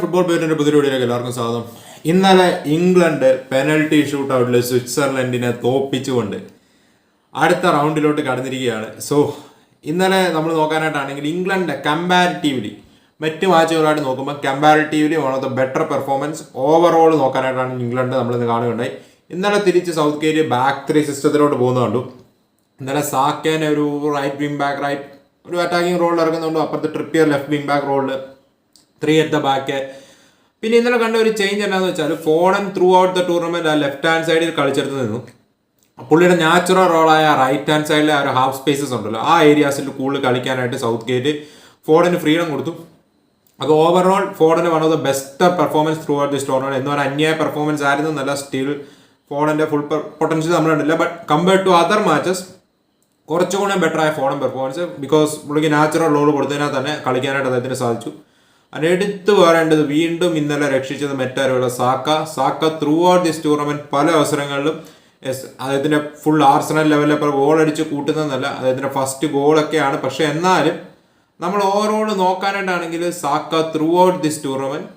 Football പേരിന്റെ പുതിയ വീഡിയോയിലേക്ക് എല്ലാവർക്കും സ്വാഗതം. ഇന്നലെ ഇംഗ്ലണ്ട് പെനൽറ്റി ഷൂട്ട് ഔട്ടിൽ സ്വിറ്റ്സർലൻഡിനെ തോപ്പിച്ചുകൊണ്ട് അടുത്ത റൗണ്ടിലോട്ട് കടന്നിരിക്കുകയാണ്. സോ ഇന്നലെ നമ്മൾ നോക്കാനായിട്ടാണെങ്കിൽ ഇംഗ്ലണ്ട് കമ്പാരിറ്റീവ്ലി മറ്റ് മാച്ചുകളായിട്ട് നോക്കുമ്പോൾ comparatively one of the better performance overall നോക്കാനായിട്ടാണ് England നമ്മൾ നമ്മളിന്ന് കാണുകയുണ്ടായി. ഇന്നലെ തിരിച്ച് സൗത്ത് കേരിയ ബാക്ക് ത്രീ സിസ്റ്റത്തിലോട്ട് പോകുന്നത് കണ്ടു. ഇന്നലെ സാക്കേനെ ഒരു റൈറ്റ് വിങ് ബാക്ക് റൈറ്റ് ഒരു അറ്റാക്കിംഗ് റോളിൽ ഇറങ്ങുന്നുണ്ട്. അപ്പുറത്ത് ട്രിപ്പിയർ ലെഫ്റ്റ് വിങ് ബാക്ക് റോളിൽ ത്രീ ദ ബാക്ക് പിന്നെ ഇന്നലെ കണ്ട ഒരു ചേഞ്ച് എന്നാന്ന് വെച്ചാൽ Foden throughout the tournament ആ ലെഫ്റ്റ് ഹാൻഡ് സൈഡിൽ കളിച്ചെടുത്ത് നിന്നു പുള്ളിയുടെ നാച്ചുറൽ റോളായ റൈറ്റ് ഹാൻഡ് സൈഡിലെ ആ ഒരു ഹാഫ് സ്പേസസ് ഉണ്ടല്ലോ. ആ ഏരിയാസിൽ കൂടുതൽ കളിക്കാനായിട്ട് സൗത്ത് ഗേറ്റ് ഫോർഡിന് ഫ്രീഡം കൊടുത്തു. അപ്പോൾ overall ഫോർഡിന് one of the best performance throughout this tournament എന്ന് പറഞ്ഞാൽ അന്യായ പെർഫോമൻസ് ആയിരുന്നു. നല്ല സ്റ്റിൽ ഫോർഡിന്റെ ഫുൾ പൊട്ടൻഷ്യൽ നമ്മൾ കണ്ടില്ല. But compared to other matches കുറച്ചുകൂടെ ബെറ്റർ ആയ ഫോണും പെർഫോമൻസ് ബിക്കോസ് പുള്ളിക്ക് നാച്ചുറൽ റോൾ കൊടുത്തതിനാൽ തന്നെ കളിക്കാനായിട്ട് അദ്ദേഹത്തിന് സാധിച്ചു. അതിന് എടുത്തു പറയേണ്ടത് വീണ്ടും ഇന്നലെ രക്ഷിച്ചത് മെറ്റാരോയുടെ Saka. Saka throughout this tournament പല അവസരങ്ങളിലും യെസ് അദ്ദേഹത്തിന്റെ ഫുൾ ആർസണൽ ലെവലിൽ ഇപ്പോൾ ഗോൾ അടിച്ച് കൂട്ടുന്നതെന്നല്ല അദ്ദേഹത്തിന്റെ ഫസ്റ്റ് ഗോളൊക്കെയാണ് പക്ഷേ എന്നാലും നമ്മൾ ഓവറോൾ നോക്കാനായിട്ടാണെങ്കിൽ Saka throughout this tournament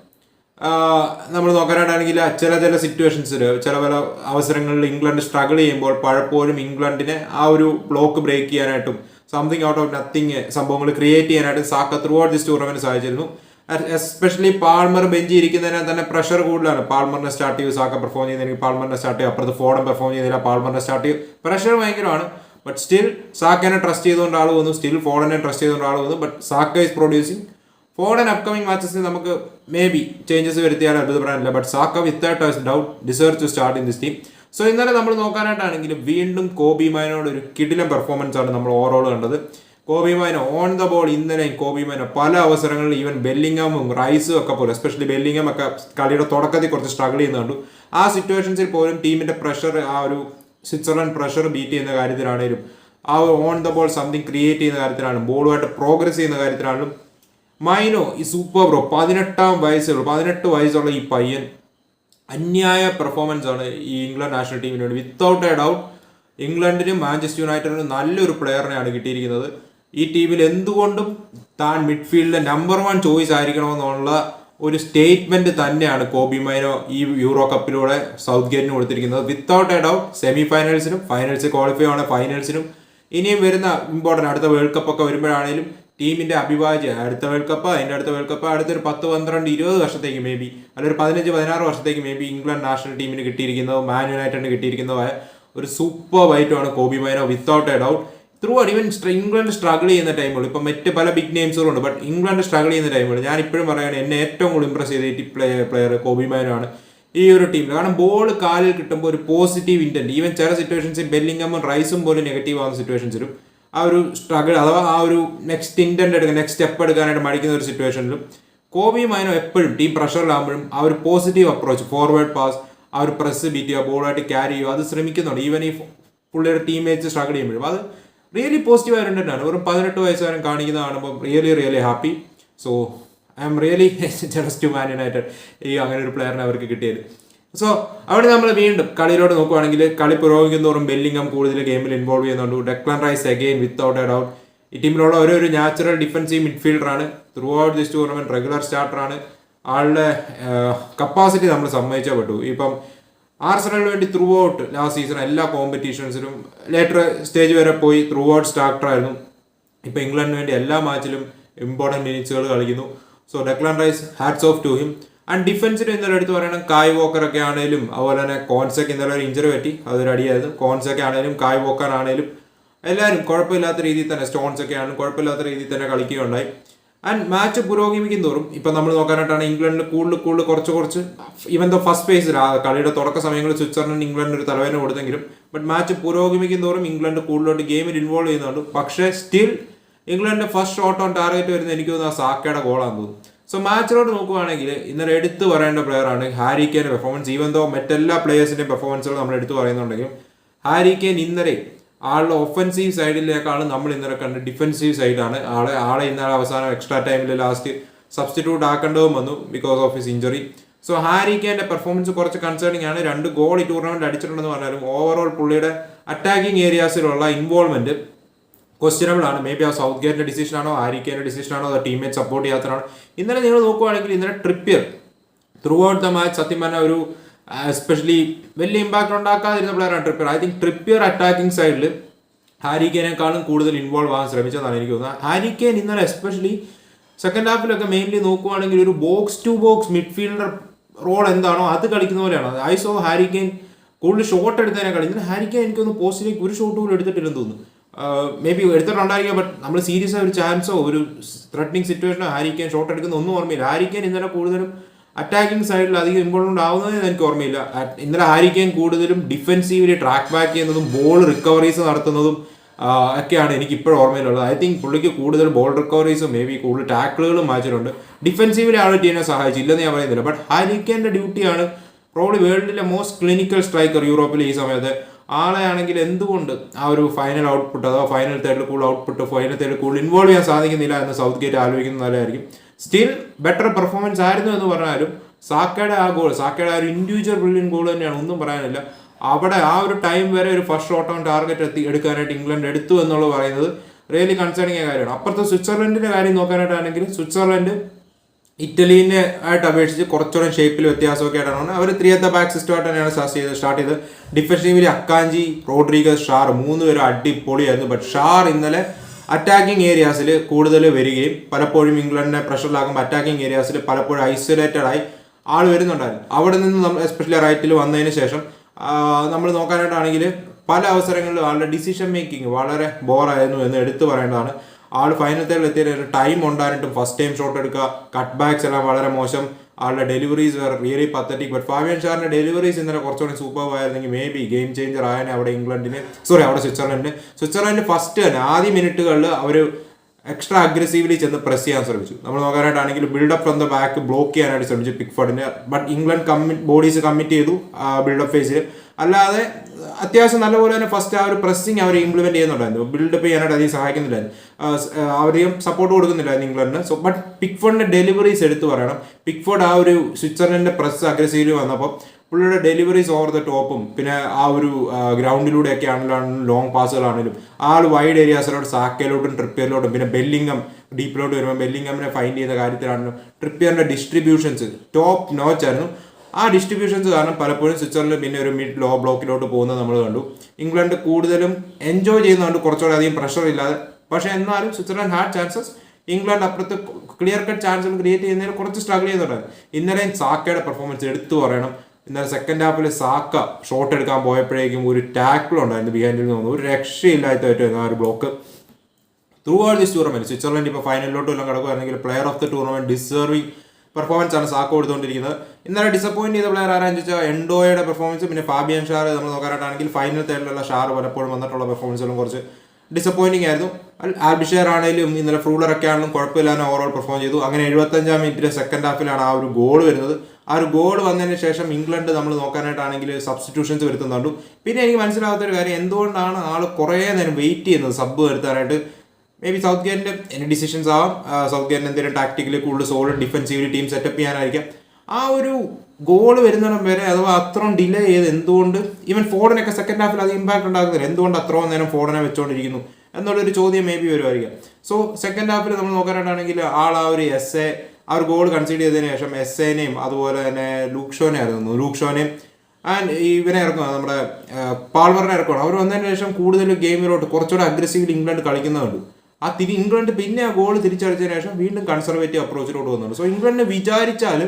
നമ്മൾ നോക്കാനായിട്ടാണെങ്കിൽ ചില ചില സിറ്റുവേഷൻസിൽ ചില പല അവസരങ്ങളിൽ ഇംഗ്ലണ്ട് സ്ട്രഗിൾ ചെയ്യുമ്പോൾ പലപ്പോഴും ഇംഗ്ലണ്ടിനെ ആ ഒരു ബ്ലോക്ക് ബ്രേക്ക് ചെയ്യാനായിട്ടും സംതിങ് ഔട്ട് ഓഫ് നത്തിങ് സംഭവങ്ങൾ ക്രിയേറ്റ് ചെയ്യാനായിട്ടും Saka throughout this tournament സാധിച്ചിരുന്നു എസ്പെഷ്യലി പാൾമർ ബെഞ്ചി ഇരിക്കുന്നതിനാൽ തന്നെ പ്രഷർ കൂടുതലാണ്. പാൾമറിനെ സ്റ്റാർട്ട് ചെയ്യും സാക്ക പെർഫോം ചെയ്യുന്നതിന് പാൾമറിനെ സ്റ്റാർട്ട് ചെയ്യും അപ്പുറത്ത് ഫോർഡൻ പെർഫോം ചെയ്യുന്നില്ല പാൾമറിനെ സ്റ്റാർട്ട് ചെയ്യും പ്രഷർ ഭയങ്കരമാണ്. ബട്ട് സ്റ്റിൽ സാക്കനെ ട്രസ്റ്റ് ചെയ്തുകൊണ്ട് ആൾ വന്നു. സ്റ്റിൽ ഫോർഡനെ ട്രസ്റ്റ് ചെയ്തുകൊണ്ട് ആൾ വന്നു. But Saka is producing Foden upcoming മാച്ചസിൽ നമുക്ക് മേ ബി ചേഞ്ചസ് വരുത്തിയാൽ അത്ഭുതപ്പെടാനില്ല but Saka without doubt deserve to start in this team so ഇന്നലെ നമ്മൾ നോക്കാനായിട്ടാണെങ്കിലും വീണ്ടും കോബി മൈനോട് ഒരു കിടിലം പെർഫോമൻസ് ആണ് നമ്മൾ ഓവറോൾ കണ്ടത്. Kobbie Mainoo on the ball ഇന്നലെ കോബി മൈനോ പല അവസരങ്ങളിൽ ഈവൻ ബെല്ലിങ്ങാമും റൈസും ഒക്കെ പോലും എസ്പെഷ്യലി ബെല്ലിങ്ങം ഒക്കെ കളിയുടെ തുടക്കത്തിൽ കുറച്ച് സ്ട്രഗിൾ ചെയ്യുന്നുണ്ട് ആ സിറ്റുവേഷൻസിൽ പോലും ടീമിന്റെ പ്രഷർ ആ ഒരു സ്വിറ്റ്സർലൻഡ് പ്രഷർ ബീറ്റ് ചെയ്യുന്ന കാര്യത്തിലാണേലും ആ on the ball something create ചെയ്യുന്ന കാര്യത്തിലാണെങ്കിലും ബോളുമായിട്ട് പ്രോഗ്രസ് ചെയ്യുന്ന കാര്യത്തിലാണെങ്കിലും മൈനോ ഈ സൂപ്പർ ബ്രോ പതിനെട്ടാം വയസ്സുള്ള പതിനെട്ട് വയസ്സുള്ള ഈ പയ്യൻ അന്യായ പെർഫോമൻസ് ആണ് ഈ ഇംഗ്ലണ്ട് നാഷണൽ ടീമിന് വേണ്ടി. വിത്തൗട്ട് എ ഡൗട്ട് ഇംഗ്ലണ്ടിനും മാഞ്ചസ്റ്റർ യുണൈറ്റഡിനും നല്ലൊരു പ്ലെയറിനെയാണ് കിട്ടിയിരിക്കുന്നത്. ഈ ടീമിൽ എന്തുകൊണ്ടും താൻ മിഡ്ഫീൽഡിലെ നമ്പർ വൺ ചോയ്സ് ആയിരിക്കണമെന്നുള്ള ഒരു സ്റ്റേറ്റ്മെന്റ് തന്നെയാണ് കോബി മൈനോ ഈ യൂറോ കപ്പിലൂടെ സൗത്ത് ഗേറ്റിന് കൊടുത്തിരിക്കുന്നത്. വിത്തൗട്ട് എ ഡൗട്ട് സെമി ഫൈനൽസിനും ഫൈനൽസ് ക്വാളിഫൈ ആണ് ഫൈനൽസിനും ഇനിയും വരുന്ന ഇമ്പോർട്ടന്റ് അടുത്ത വേൾഡ് കപ്പ് ഒക്കെ വരുമ്പോഴാണെങ്കിലും ടീമിന്റെ അഭിഭാജ്യ അടുത്ത വേൾഡ് കപ്പ് അതിന്റെ അടുത്ത വേൾഡ് കപ്പ് അടുത്തൊരു പത്ത് പന്ത്രണ്ട് ഇരുപത് വർഷത്തേക്ക് മേ ബി അല്ലെങ്കിൽ പതിനഞ്ച് പതിനാറ് വർഷത്തേക്ക് മേ ബി ഇംഗ്ലണ്ട് നാഷണൽ ടീമിന് കിട്ടിയിരിക്കുന്നതോ മാൻ യുണൈറ്റഡിന് കിട്ടിയിരിക്കുന്നതോ ആയ ഒരു സൂപ്പർ ആണ് Kobbie Mainoo without a doubt through R ഇവൻ ഇംഗ്ലണ്ട് സ്ട്രഗിൾ ചെയ്യുന്ന ടൈമുകൾ ഇപ്പം മറ്റ് പല ബിഗ് നെയിംസുകളുണ്ട് ബട്ട് ഇംഗ്ലണ്ട് സ്ട്രഗിൾ ചെയ്യുന്ന ടൈമുകൾ ഞാൻ ഇപ്പോഴും പറയുകയാണ് എന്നെ ഏറ്റവും കൂടുതൽ ഇംപ്രസ് ചെയ്ത പ്ലെയർ പ്ലെയർ കോബി ആണ് ഈ ഒരു ടീമിൽ കാരണം ബോൾ കാലിൽ കിട്ടുമ്പോൾ ഒരു പോസിറ്റീവ് ഇന്റന്റ് ഈവൻ ചില സിറ്റുവേഷൻസിൽ ബെല്ലിംഗമും റൈസും പോലും നെഗറ്റീവ് ആവുന്ന സിറ്റുവേഷൻസിലും ആ ഒരു സ്ട്രഗിൾ അഥവാ ആ ഒരു നെക്സ്റ്റ് ഇന്റന്റ് എടുക്കുക നെക്സ്റ്റ് സ്റ്റെപ്പ് എടുക്കാനായിട്ട് മടിക്കുന്ന ഒരു സിറ്റുവേഷനിലും കോബി മൈനോ എപ്പോഴും ടീം പ്രഷറിലാകുമ്പോഴും ആ ഒരു പോസിറ്റീവ് അപ്രോച്ച് ഫോർവേഡ് പാസ് ആ ഒരു പ്രസ് ബീറ്റ് ചെയ്യുക ബോളായിട്ട് ക്യാരി ചെയ്യുക അത് ശ്രമിക്കുന്നുണ്ട്. ഈവൻ ഈ പുള്ളിയുടെ ടീമേറ്റ്സ് സ്ട്രഗിൾ ചെയ്യുമ്പോഴും. അത് റിയലി പോസിറ്റീവ് ആയിട്ടുണ്ടാണ് ഒരു പതിനെട്ട് വയസ്സുകാരൻ കാണിക്കുന്ന കാണുമ്പോൾ really really happy so I'm really just to man united ഈ അങ്ങനെ ഒരു പ്ലെയറിനെ അവർക്ക് കിട്ടിയത്. സോ അവിടെ നമ്മൾ വീണ്ടും കളിയിലോട്ട് നോക്കുവാണെങ്കിൽ കളി പുരോഗമിക്കുന്നതോറും ബെല്ലിംഗം കൂടുതൽ ഗെയിമിൽ ഇൻവോൾവ് ചെയ്യുന്നുണ്ട്. Declan Rice again without a doubt ഈ ടീമിലുള്ള ഒരു ഒരു നാച്ചുറൽ ഡിഫൻസീവ് മിഡ്ഫീൽഡറാണ് throughout this tournament regular സ്റ്റാർട്ടറാണ് ആളുടെ കപ്പാസിറ്റി നമ്മൾ സമ്മതിച്ചാൽ പെട്ടു ഇപ്പം ആർസണലിന് വേണ്ടി ത്രൂ ഔട്ട് ലാസ്റ്റ് സീസൺ എല്ലാ കോമ്പറ്റീഷൻസിലും ലേറ്റർ സ്റ്റേജ് വരെ പോയി ത്രൂ ഔട്ട് സ്റ്റാർട്ടറായിരുന്നു ഇപ്പം ഇംഗ്ലണ്ടിന് വേണ്ടി എല്ലാ മാച്ചിലും ഇമ്പോർട്ടന്റ് മിനിറ്റ്സുകൾ കളിക്കുന്നു. So Declan Rice hats off to him and ഡിഫൻസിന് ഇന്നലെ എടുത്ത് പറയണം കായ് വോക്കർ ഒക്കെ ആണെങ്കിലും അതുപോലെ തന്നെ കോൺസൊക്കെ ഇന്നലെ ഒരു ഇഞ്ചറി പറ്റി അതൊരു അടിയായിരുന്നു. കോൺസൊക്കെ ആണെങ്കിലും കായ് വോക്കർ ആണെങ്കിലും എല്ലാവരും കുഴപ്പമില്ലാത്ത രീതിയിൽ തന്നെ സ്റ്റോൺസ് ഒക്കെ ആണെങ്കിലും കുഴപ്പമില്ലാത്ത രീതിയിൽ തന്നെ കളിക്കുകയുണ്ടായി. ആൻഡ് മാച്ച് പുരോഗമിക്കും തോറും ഇപ്പം നമ്മൾ നോക്കാനായിട്ടാണ് ഇംഗ്ലണ്ടിൽ കൂടുതൽ കൂടുതൽ കുറച്ച് കുറച്ച് ഇവൻ ദ ഫസ്റ്റ് ഫേസിൽ ആ കളിയുടെ തുടക്ക സമയങ്ങളിൽ സ്വിറ്റ്സർലൻഡ് ഇംഗ്ലണ്ടിന് ഒരു തലവേദന കൊടുത്തെങ്കിലും ബട്ട് മാച്ച് പുരോഗമിക്കും തോറും ഇംഗ്ലണ്ട് കൂടുതലോട്ട് ഗെയിമിൽ ഇൻവോൾവ് ചെയ്യുന്നുണ്ട്. പക്ഷേ സ്റ്റിൽ ഇംഗ്ലണ്ടിന്റെ ഫസ്റ്റ് ഷോട്ട് ഓൺ ടാർഗറ്റ് വരുന്ന എനിക്ക് തോന്നുന്നു ആ സാക്കയുടെ ഗോളാന്ന് തോന്നുന്നു. സോ മാച്ചിലോട്ട് നോക്കുവാണെങ്കിൽ ഇന്നലെ എടുത്തു പറയേണ്ട പ്ലെയർ ആണ് ഹാരി കെയിന്റെ പെർഫോമൻസ് ഈവൻ ദോ മറ്റെല്ലാ പ്ലേയേഴ്സിന്റെയും പെർഫോമൻസുകൾ നമ്മൾ എടുത്തു പറയുന്നുണ്ടെങ്കിലും ഹാരി കെയിൻ ഇന്നലെ ആളുടെ ഒഫൻസീവ് സൈഡിലേക്കാണ് നമ്മൾ ഇന്നലെ കണ്ട് ഡിഫൻസീവ് സൈഡാണ് ആളെ ആളെ ഇന്നലെ അവസാനം എക്സ്ട്രാ ടൈമിൽ ലാസ്റ്റ് സബ്സ്റ്റിറ്റ്യൂട്ട് ആക്കേണ്ടതും വന്നു because of his injury so Harry കെയിന്റെ performance കുറച്ച് കൺസേണിംഗ് ആണ്. രണ്ട് ഗോൾ ഈ ടൂർണമെന്റ് അടിച്ചിട്ടുണ്ടെന്ന് പറഞ്ഞാലും ഓവറോൾ പുള്ളിയുടെ അറ്റാക്കിംഗ് ഏരിയാസിലുള്ള ഇൻവോൾവ്മെന്റ് ക്വസ്റ്റ്യനബിൾ ആണ്. മേ ബി ആ സൗത്ത് ഗേറ്റിന്റെ ഡിസിഷൻ ആണോ ആരിക്കേന്റെ ഡിസിഷൻ ആണോ അതോ ടീമേറ്റ് സപ്പോർട്ട് ചെയ്യാത്തതാണോ ഇന്നലെ നിങ്ങൾ നോക്കുവാണെങ്കിൽ ഇന്നലെ Trippier throughout the match സത്യം പറഞ്ഞാൽ ഒരു എസ്പെഷ്യലി വലിയ ഇമ്പാക്ട് ഉണ്ടാക്കാതിരുന്ന പ്ലെയറാണ് Trippier I think Trippier attacking സൈഡിൽ ഹാരിക്കേനേക്കാളും കൂടുതൽ ഇൻവോൾവ് ആകാൻ ശ്രമിച്ചതാണ് എനിക്ക് തോന്നുന്നത്. ഹാരിക്കേൻ ഇന്നലെ എസ്പെഷ്യലി സെക്കൻഡ് ഹാഫിലൊക്കെ മെയിൻലി നോക്കുവാണെങ്കിൽ ഒരു box to box midfielder role എന്താണോ അത് കളിക്കുന്ന പോലെയാണ്. ഐ സോ ഹാരിക്കേൻ കൂടുതൽ ഷോട്ട് എടുത്തതിനേക്കാൾ ഇന്നലെ ഹാരിക്കേൻ എനിക്കൊന്ന് പോസ്റ്റിലേക്ക് ഒരു ഷോട്ട് പോലും എടുത്തിട്ടില്ലെന്ന് തോന്നുന്നു. മേ ബി എടുത്തിട്ടുണ്ടായിരിക്കാം ബട്ട് നമ്മൾ സീരിയസ് ആയ ഒരു ചാൻസോ ഒരു ത്രെറ്റനിങ് സിറ്റുവേഷനോ ഹാരിക്കാൻ ഷോട്ട് എടുക്കുന്ന ഒന്നും ഓർമ്മയില്ല. ഹാരിക്കാൻ ഇന്നലെ കൂടുതലും അറ്റാക്കിംഗ് സൈഡിൽ അധികം ഇമ്പോർട്ടന്റ് ആവുന്നതെന്ന് എനിക്ക് ഓർമ്മയില്ല. ഇന്നലെ ഹാരിക്കാൻ കൂടുതലും ഡിഫെൻസീവ്ലി ട്രാക്ക് ബാക്ക് ചെയ്യുന്നതും ബോൾ റിക്കവറീസ് നടത്തുന്നതും ഒക്കെയാണ് എനിക്ക് ഇപ്പോഴും ഓർമ്മയിലുള്ളത്. ഐ തിങ്ക് പുള്ളിക്ക് കൂടുതൽ ബോൾ റിക്കവറീസും മേ ബി കൂടുതൽ ടാക്കിളുകളും മാച്ചിട്ടുണ്ട് ഡിഫെൻസീവിലെ ആൾ ടീമിനെ സഹായിച്ചില്ലെന്ന് ഞാൻ പറയുന്നില്ല. ബട്ട് ഹാരിക്കേന്റെ ഡ്യൂട്ടിയാണ് പ്രോബ്ലി വേൾഡിലെ മോസ്റ്റ് ക്ലിനിക്കൽ സ്ട്രൈക്കർ യൂറോപ്പിൽ ഈ സമയത്ത് ആളെ ആണെങ്കിൽ എന്തുകൊണ്ട് ആ ഒരു ഫൈനൽ ഔട്ട്പുട്ട് അതോ ഫൈനൽ തേർഡിൽ കൂടുതൽ ഔട്ട്പുട്ട് ഫൈനൽ തേർഡിൽ കൂടുതൽ ഇൻവോൾവ് ചെയ്യാൻ സാധിക്കുന്നില്ല എന്ന് സൗത്ത് ഗേറ്റ് ആലോചിക്കുന്ന നല്ലതായിരിക്കും. സ്റ്റിൽ ബെറ്റർ പെർഫോമൻസ് ആയിരുന്നു എന്ന് പറഞ്ഞാലും സാക്കയുടെ ആ ഗോൾ സാക്കയുടെ ആ ഒരു ഇൻഡിവിജ്വൽ ബ്രില്യൻ ഗോൾ തന്നെയാണ്. ഒന്നും പറയാനില്ല. അവിടെ ആ ഒരു ടൈം വരെ ഒരു ഫസ്റ്റ് ഷോട്ട് ഓൺ ടാർഗറ്റ് എത്തി എടുക്കാനായിട്ട് ഇംഗ്ലണ്ട് എടുത്തു എന്നുള്ളത് പറയുന്നത് റിയലി കൺസേണിങ് കാര്യമാണ്. അപ്പുറത്തെ സ്വിറ്റ്സർലൻഡിന്റെ കാര്യം നോക്കാനായിട്ടാണെങ്കിൽ സ്വിറ്റ്സർലൻഡ് ഇറ്റലീനെ ആയിട്ട് അപേക്ഷിച്ച് കുറച്ചുകൂടെ ഷേപ്പിൽ വ്യത്യാസമൊക്കെ ആയിട്ടാണ് അവർ ത്രീ അത്ത ബാക്ക് സിസ്റ്റം ആയിട്ട് തന്നെയാണ് സ്റ്റാർട്ട് ചെയ്തത്. സ്റ്റാർട്ട് ചെയ്തത് ഡിഫൻസീവിൽ അക്കാഞ്ചി റോഡ്രിഗസ് ഷാർ മൂന്ന് പേരും അടിപൊളിയായിരുന്നു. ബട്ട് ഷാർ ഇന്നലെ അറ്റാക്കിംഗ് ഏരിയാസിൽ കൂടുതൽ വരികയും പലപ്പോഴും ഇംഗ്ലണ്ടിനെ പ്രഷറിലാക്കുമ്പോൾ അറ്റാക്കിംഗ് ഏരിയാസിൽ പലപ്പോഴും ഐസൊലേറ്റഡ് ആയി ആൾ വരുന്നുണ്ടായിരുന്നു. അവിടെ നിന്ന് നമ്മൾ എസ്പെഷ്യലി റൈറ്റിൽ വന്നതിന് ശേഷം നമ്മൾ നോക്കാനായിട്ടാണെങ്കിൽ പല അവസരങ്ങളിലും ആളുടെ ഡിസിഷൻ മേക്കിംഗ് വളരെ ബോറായിരുന്നു എന്ന് എടുത്തു പറയേണ്ടതാണ്. ആൾ ഫൈനൽ തേർഡിൽ എത്തിയ ടൈം ഉണ്ടായിട്ടും ഫസ്റ്റ് ടൈം ഷോട്ട് എടുക്കുക. കട്ട് ബാക്സ് എല്ലാം വളരെ മോശം. ആളുടെ ഡെലിവറീസ് വേറെ റിയലി പത്തറ്റിക് ബട്ട് ഫാബിയൻ ഷാറിന്റെ ഡെലിവറീസ് ഇന്നലെ കുറച്ചുകൂടി സൂപ്പർ ആയിരുന്നെങ്കിൽ മേ ബി ഗെയിം ചേഞ്ചർ ആയനെ അവിടെ ഇംഗ്ലണ്ടിന്. സോറി അവിടെ സ്വിറ്റ്സർലൻഡിന് സ്വിറ്റ്സർലൻഡ് ഫസ്റ്റ് തന്നെ ആദ്യ മിനിറ്റുകളിൽ അവർ എക്സ്ട്രാ അഗ്രസീവ്ലി ചെന്ന് പ്രസ് ചെയ്യാൻ ശ്രമിച്ചു. നമ്മൾ നോക്കാനായിട്ടാണെങ്കിൽ buildup from the back block ചെയ്യാനായിട്ട് ശ്രമിച്ചു പിക്ഫോർഡിന് but England commit bodies commit ചെയ്തു ബിൽഡപ്പ് ഫേസിൽ അല്ലാതെ അത്യാവശ്യം നല്ലപോലെ തന്നെ ഫസ്റ്റ് ആ ഒരു പ്രസ്സിങ് അവർ ഇംപ്ലിമെന്റ് ചെയ്യുന്നുണ്ടായിരുന്നു. ബിൽഡപ്പ് ചെയ്യാനായിട്ട് അധികം സഹായിക്കുന്നില്ലായിരുന്നു. അവരെയും സപ്പോർട്ട് കൊടുക്കുന്നില്ലായിരുന്നു ഇംഗ്ലണ്ടിന്. സോ ബട്ട് പിക്ഫോർഡിന്റെ ഡെലിവറീസ് എടുത്തു പറയണം. പിക്ഫോർഡ് ആ ഒരു സ്വിറ്റ്സർലൻഡിന്റെ പ്രസ് അഗ്രസീവ് വന്നപ്പോൾ പുള്ളിയുടെ ഡെലിവറീസ് ഓവർ ദ ടോപ്പും പിന്നെ ആ ഒരു ഗ്രൗണ്ടിലൂടെയൊക്കെ ആണെങ്കിലും ലോങ് പാസുകളാണെങ്കിലും ആൾ വൈഡ് ഏരിയാസിലോട്ട് സാക്കയിലോട്ടും ട്രിപ്പിയറിലോട്ടും പിന്നെ ബെല്ലിംഗം ഡീപ്പിലോട്ട് വരുമ്പോൾ ബെല്ലിംഗമിനെ ഫൈൻഡ് ചെയ്ത കാര്യത്തിലാണെങ്കിലും ട്രിപ്പിയറിന്റെ ഡിസ്ട്രിബ്യൂഷൻസ് ടോപ്പ് നോച്ച് ആയിരുന്നു. ആ ഡിസ്ട്രിബ്യൂഷൻസ് കാരണം പലപ്പോഴും സ്വിറ്റ്സർലൻഡ് പിന്നെ ഒരു മിഡ് ലോ ബ്ലോക്കിലോട്ട് പോകുന്നത് നമ്മൾ കണ്ടു. ഇംഗ്ലണ്ട് കൂടുതലും എൻജോയ് ചെയ്യുന്നതുകൊണ്ട് കുറച്ചുകൂടെ അധികം പ്രഷർ ഇല്ലാതെ. പക്ഷേ എന്നാലും സ്വിറ്റ്സർലൻഡ് ഹാഡ് ചാൻസസ് ഇംഗ്ലണ്ട് അപ്പുറത്ത് ക്ലിയർ കട്ട് ചാൻസുകൾ ക്രിയേറ്റ് ചെയ്യുന്നതിന് കുറച്ച് സ്ട്രഗിൾ ചെയ്യുന്നുണ്ട് ഇന്നലെയും സാക്കയുടെ പെർഫോമൻസ് എടുത്തു പറയണം. ഇന്നലെ സെക്കൻഡ് ഹാഫിൽ സാക്ക ഷോട്ട് എടുക്കാൻ പോയപ്പോഴേക്കും ഒരു ടാക്കിൾ ഉണ്ടായിരുന്നു ബിഹൈൻഡിൽ നിന്ന്. ഒരു രക്ഷയില്ലാത്തതായിട്ട് ആ ഒരു block throughout this tournament Switzerland ഇപ്പോൾ ഫൈനലിലോട്ട് എല്ലാം കിടക്കുകയാണെങ്കിൽ player of the tournament deserving performance ആണ് സാക്കോ കൊടുത്തുകൊണ്ടിരിക്കുന്നത് ഇന്നലെ ഡിസപ്പോയിന്റ് ചെയ്ത പ്ലെയർ ആരാന്ന് ചോദിച്ചാൽ എൻഡോയുടെ പെർഫോമൻസ് പിന്നെ ഫാബിയൻ ഷാർ നമ്മൾ നോക്കാനായിട്ടാണെങ്കിൽ ഫൈനൽ തേർഡിലുള്ള ഷാർ പലപ്പോഴും വന്നിട്ടുള്ള പെർഫോമൻസുകളും കുറച്ച് ഡിസപ്പോയിന്റിംഗ് ആയിരുന്നു. ആൽബിഷേർ ആണെങ്കിലും ഇന്നലെ ഫ്രൂളറൊക്കെ ആണെങ്കിലും കുഴപ്പമില്ലാതെ ഓവറോൾ പെർഫോം ചെയ്തു. അങ്ങനെ എഴുപത്തഞ്ചാം മിനിറ്റിലെ സെക്കൻഡ് ഹാഫിലാണ് ആ ഒരു ഗോൾ വരുന്നത്. ആ ഒരു ഗോൾ വന്നതിന് ശേഷം ഇംഗ്ലണ്ട് നമ്മൾ നോക്കാനായിട്ടാണെങ്കിൽ സബ്സ്റ്റിറ്റ്യൂഷൻസ് വരുത്തുന്നുണ്ട്. പിന്നെ എനിക്ക് മനസ്സിലാവാത്ത ഒരു കാര്യം എന്തുകൊണ്ടാണ് ആൾ കുറേ നേരം വെയിറ്റ് ചെയ്യുന്നത് സബ് വരുത്താനായിട്ട്? മേ ബി സൗത്ത് ഗേറ്റിന്റെ എന്റെ ഡിസിഷൻസ് ആവാം സൗത്ത് ഗേറ്റിന് എന്തെങ്കിലും ടാക്ടിക്കലി കൂടുതൽ സോളിഡ് ഡിഫൻസീവ് ടീം സെറ്റപ്പ് ചെയ്യാനായിരിക്കാം. ആ ഒരു ഗോൾ വരുന്നിടം വരെ അഥവാ അത്രയും ഡിലേ ചെയ്ത് എന്തുകൊണ്ട് ഈവൻ ഫോറിനൊക്കെ സെക്കൻഡ് ഹാഫിൽ അത് ഇമ്പാക്ട് ഉണ്ടാക്കുന്നില്ല. എന്തുകൊണ്ട് അത്രയും നേരം ഫോറിനെ വെച്ചുകൊണ്ടിരിക്കുന്നു എന്നുള്ളൊരു ചോദ്യം മേ ബി വരുമായിരിക്കാം സോ സെക്കൻഡ് ഹാഫിൽ നമ്മൾ നോക്കാനായിട്ടാണെങ്കിൽ ആൾ ആ ഒരു എസ് എ ആ ഒരു ഗോൾ കൺസിഡർ ചെയ്തതിന് ശേഷം എസ് എനെയും അതുപോലെ തന്നെ ലൂക്ഷോനെ ഇറങ്ങുന്നു. ലൂക്ഷോനെയും ആൻഡ് ഇവനെ ഇറക്കുക നമ്മുടെ പാൾവറിനെ ഇറക്കണം അവർ വന്നതിന് ശേഷം കൂടുതൽ ഗെയിമിലോട്ട് കുറച്ചുകൂടെ അഗ്രസീവ്ലി ഇംഗ്ലണ്ട് കളിക്കുന്നുണ്ട് ആ തിരി ഇംഗ്ലണ്ട് പിന്നെ ആ ഗോൾ തിരിച്ചടിച്ചതിന് ശേഷം വീണ്ടും കൺസർവേറ്റീവ് അപ്രോച്ചിലോട്ട് വന്നുണ്ട് സോ ഇംഗ്ലണ്ട് വിചാരിച്ചാൽ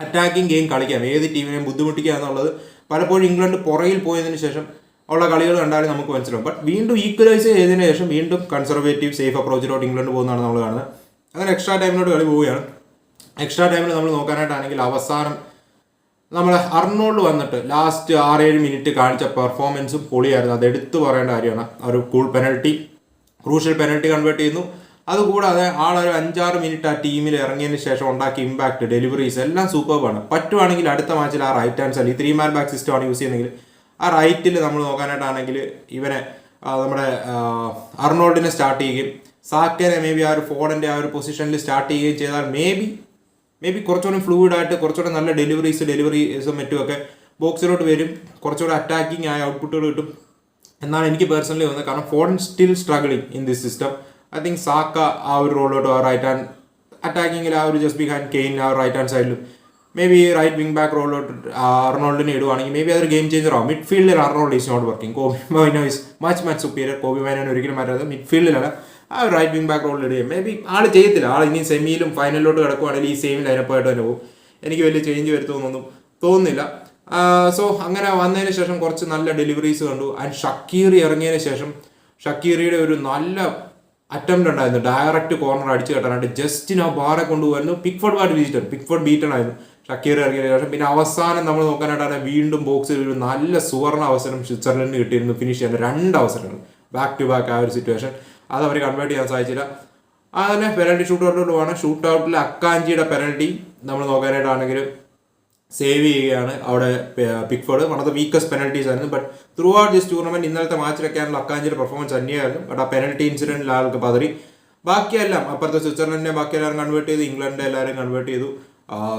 അറ്റാക്കിംഗ് ഗെയിം കളിക്കാം. ഏത് ടീമിനെയും ബുദ്ധിമുട്ടിക്കുക എന്നുള്ളത് പലപ്പോഴും ഇംഗ്ലണ്ട് പുറയിൽ പോയതിനു ശേഷം ഉള്ള കളികൾ കണ്ടാലും നമുക്ക് മനസ്സിലാവും. ബട്ട് വീണ്ടും ഈക്വലൈസ് ചെയ്തതിനു ശേഷം വീണ്ടും കൺസർവേറ്റീവ് സേഫ് അപ്രോച്ചിലോട്ട് ഇംഗ്ലണ്ട് പോകുന്നതാണ് നമ്മൾ കാണുന്നത്. അങ്ങനെ എക്സ്ട്രാ ടൈമിലോട്ട് കളി പോവുകയാണ്. എക്സ്ട്രാ ടൈമിൽ നമ്മൾ നോക്കാനായിട്ടാണെങ്കിൽ അവസാനം നമ്മൾ അർണോൾഡ് വന്നിട്ട് ലാസ്റ്റ് ആറേഴ് മിനിറ്റ് കാണിച്ച പെർഫോമൻസും പൊളിയായിരുന്നു. അത് എടുത്തു പറയേണ്ട കാര്യമാണ്. ഒരു cool penalty crucial penalty convert ചെയ്യുന്നു. അതുകൂടാതെ ആളൊരു അഞ്ചാറ് മിനിറ്റ് ആ ടീമിൽ ഇറങ്ങിയതിന് ശേഷം ഉണ്ടാക്കിയ ഇമ്പാക്ട് ഡെലിവറീസ് എല്ലാം സൂപ്പർബാണ് പറ്റുവാണെങ്കിൽ അടുത്ത മാച്ചിൽ ആ റൈറ്റ് ഹാൻഡ് സൈഡ് ഈ ത്രീ മാൻ ബാക്ക് സിസ്റ്റം ആണ് യൂസ് ചെയ്യുന്നതെങ്കിൽ ആ റൈറ്റിൽ നമ്മൾ നോക്കാനായിട്ടാണെങ്കിൽ ഇവനെ നമ്മുടെ അർണോൾഡിനെ സ്റ്റാർട്ട് ചെയ്യുകയും സാക്കനെ മേ ബി ആ ഒരു ഫോണിന്റെ ആ ഒരു പൊസിഷനിൽ സ്റ്റാർട്ട് ചെയ്യുകയും ചെയ്താൽ മേ ബി മേ ബി കുറച്ചുകൂടി ഫ്ലൂയിഡ് ആയിട്ട് കുറച്ചുകൂടെ നല്ല ഡെലിവറീസ് ഡെലിവറീസും മറ്റുമൊക്കെ ബോക്സിലോട്ട് വരും. കുറച്ചുകൂടെ അറ്റാക്കിംഗ് ആയ ഔട്ട്പുട്ടുകൾ കിട്ടും. എന്നാണ് എനിക്ക് പേഴ്സണലി തോന്നുന്നത്. കാരണം Foden still struggling in this system I think Saka ആ ഒരു റോളിലോട്ട് റൈറ്റ് ഹാൻഡ് അറ്റാക്കിങ്ങിൽ ആ ഒരു ജസ്റ്റ് ബിഹാൻഡ് കെയിൻ ആ റൈറ്റ് ഹാൻഡ് സൈഡിലും maybe right wing back റോളിലോട്ട് അർണോൾഡിനെ ഇടുവാണെങ്കിൽ മേ ബി അതൊരു ഗെയിം ചേഞ്ചർ ആവും. മിഡ് ഫീൽഡിൽ Arnold is not working Kobbie Mainoo is much much superior Kobbie Mainoo ഒരിക്കലും മാറ്റാതെ മിഡ് ഫീൽഡിലാണ് ആ റൈറ്റ് വിങ് ബാക്ക് റോളിൽ ഇടുകയും. മേ ബി ആൾ ചെയ്യത്തില്ല. ആൾ ഇനി സെമിയിലും ഫൈനലിലോട്ട് കിടക്കുവാണെങ്കിൽ ഈ സെയിം ലൈനപ്പായിട്ട് തന്നെ പോകും. എനിക്ക് വലിയ ചേഞ്ച് വരുത്തുമെന്നൊന്നും തോന്നുന്നില്ല. സോ അങ്ങനെ വന്നതിന് ശേഷം കുറച്ച് നല്ല ഡെലിവറീസ് കണ്ടു. ആൻഡ് ഷക്കീറി ഇറങ്ങിയതിന് ശേഷം ഷക്കീറിയുടെ ഒരു നല്ല അറ്റംപ്റ്റ് ഉണ്ടായിരുന്നു. ഡയറക്റ്റ് കോർണർ അടിച്ചു കെട്ടാനായിട്ട്. ജസ്റ്റിന് ആ ബാറെ കൊണ്ടുപോയിരുന്നു. Pickford bat beaten Pickford beaten ആയിരുന്നു. ഷക്കീർ ഇറങ്ങിയതിന് ശേഷം. പിന്നെ അവസാനം നമ്മൾ നോക്കാനായിട്ടാണ് വീണ്ടും ബോക്സിൽ ഒരു നല്ല സുവർണ അവസരം സ്വിറ്റ്സർലൻഡിന് കിട്ടിയിരുന്നു. ഫിനിഷ് ചെയ്യാൻ രണ്ട് അവസരങ്ങൾ. ബാക്ക് ടു ബാക്ക് ആ ഒരു സിറ്റുവേഷൻ അത് അവർ കൺവേർട്ട് ചെയ്യാൻ സാധിച്ചില്ല. അങ്ങനെ പെനൽറ്റി ഷൂട്ട് ഔട്ടിലോട്ട് പോകണം ഷൂട്ട് ഔട്ടിൽ അക്കാഞ്ചിയുടെ പെനൽറ്റി നമ്മൾ നോക്കാനായിട്ടാണെങ്കിൽ സേവ് ചെയ്യുകയാണ്. അവിടെ Pickford one of the weakest penalties ആയിരുന്നു. But throughout this tournament ഇന്നലത്തെ മാച്ചിലൊക്കെയാണല്ലോ അക്കാഞ്ചിയുടെ പെർഫോമൻസ് തന്നെയായിരുന്നു. ബട്ട് ആ പെനൽറ്റി ഇൻസിഡന്റിൽ ആൾക്ക് പതറി. ബാക്കിയെല്ലാം അപ്പുറത്തെ സ്വിറ്റ്സർലൻഡിനെ ബാക്കി എല്ലാവരും കൺവേർട്ട് ചെയ്തു. ഇംഗ്ലണ്ട് എല്ലാവരും കൺവേർട്ട് ചെയ്തു.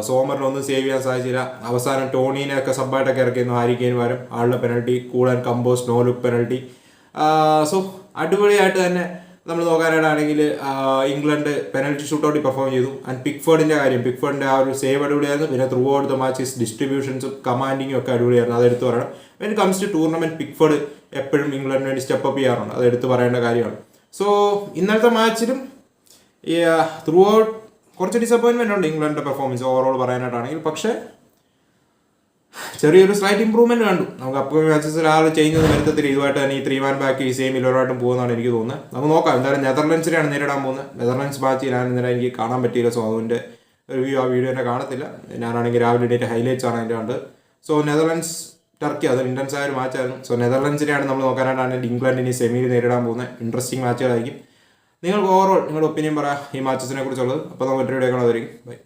സോമറിനൊന്നും സേവ് ചെയ്യാൻ സാധിച്ചില്ല. അവസാനം ടോണീനെ ഒക്കെ സബ്ബായിട്ടൊക്കെ ഇറക്കിയിരുന്നു ഹാരിക്കെയിന് വരും ആളുടെ പെനൽറ്റി കൂടാൻ compose no look penalty so അടിപൊളിയായിട്ട് തന്നെ നമ്മൾ നോക്കാനായിട്ടാണെങ്കിൽ ഇംഗ്ലണ്ട് പെനൽറ്റി ഷൂട്ടൗട്ടിൽ പെർഫോം ചെയ്തു. ആൻഡ് പിക്ഫോർഡിന്റെ കാര്യം പിക്ഫോർഡിന്റെ ആ ഒരു സേവ് അടിപൊളിയായിരുന്നു. പിന്നെ ത്രൂ ഔട്ട് ദ മാച്ചസ് ഡിസ്ട്രിബ്യൂഷൻസും കമാൻഡിങ്ങും ഒക്കെ അടിപൊളിയായിരുന്നു. അത് എടുത്തു പറയണം. When comes to tournament Pickford എപ്പോഴും ഇംഗ്ലണ്ടിന് വേണ്ടി സ്റ്റെപ്പ് അപ്പ് ചെയ്യാറുണ്ട്. അത് എടുത്തു പറയേണ്ട കാര്യമാണ്. സോ ഇന്നലത്തെ മാച്ചിലും ത്രൂ ഔട്ട് കുറച്ച് ഡിസപ്പോയിൻമെന്റ് ഉണ്ട് ഇംഗ്ലണ്ടിന്റെ പെർഫോമൻസ് ഓവറോൾ പറയാനായിട്ടാണെങ്കിൽ. പക്ഷേ ചെറിയൊരു സ്ലൈറ്റ് ഇമ്പ്രൂവ്മെന്റ് കണ്ടു. നമുക്ക് അപ്പോൾ മാച്ചസിൽ ആ ചേഞ്ച് ഒന്നും വരുത്തത്തില്ല. ഇതുമായിട്ട് തന്നെ ഈ ത്രീ മാൻ ബാക്ക് ഈ സെയിം ഇല്ലോറായിട്ടും പോകുന്നതാണ് എനിക്ക് തോന്നുന്നത്. നമുക്ക് നോക്കാം. എന്തായാലും നെതർലൻഡ്സിനെയാണ് നേരിടാൻ പോകുന്നത്. നെതർലൻഡ്സ് മാച്ച് ഞാൻ ഇന്നലെ എനിക്ക് കാണാൻ പറ്റിയില്ല. സോ അതിന്റെ റിവ്യൂ ആ വീഡിയോ തന്നെ കാണത്തില്ല. ഞാനാണെങ്കിൽ രാവിലെ ഡേറ്റ് ഹൈലൈറ്റ്സ് ആണ് അതിന്റെ കണ്ട് സോ നെതർലൻഡ്സ് ടർക്കി അത് ഇന്റൻസ് ആയ ഒരു മാച്ചായിരുന്നു സോ നെതർലൻഡ്സിനെയാണ് നമ്മൾ നോക്കാനായിട്ടാണ് ഇംഗ്ലണ്ടിന് സെമിയിൽ നേരിടാൻ പോകുന്നത്. ഇൻട്രസ്റ്റിംഗ് മാച്ചുകളായിരിക്കും നിങ്ങൾക്ക് ഓവറോൾ നിങ്ങളുടെ ഒപ്പീനിയൻ പറയാം ഈ മാച്ചസിനെ കുറിച്ചുള്ളത് അപ്പോൾ നമുക്ക് വീഡിയോ കാണാതായിരിക്കും ബൈ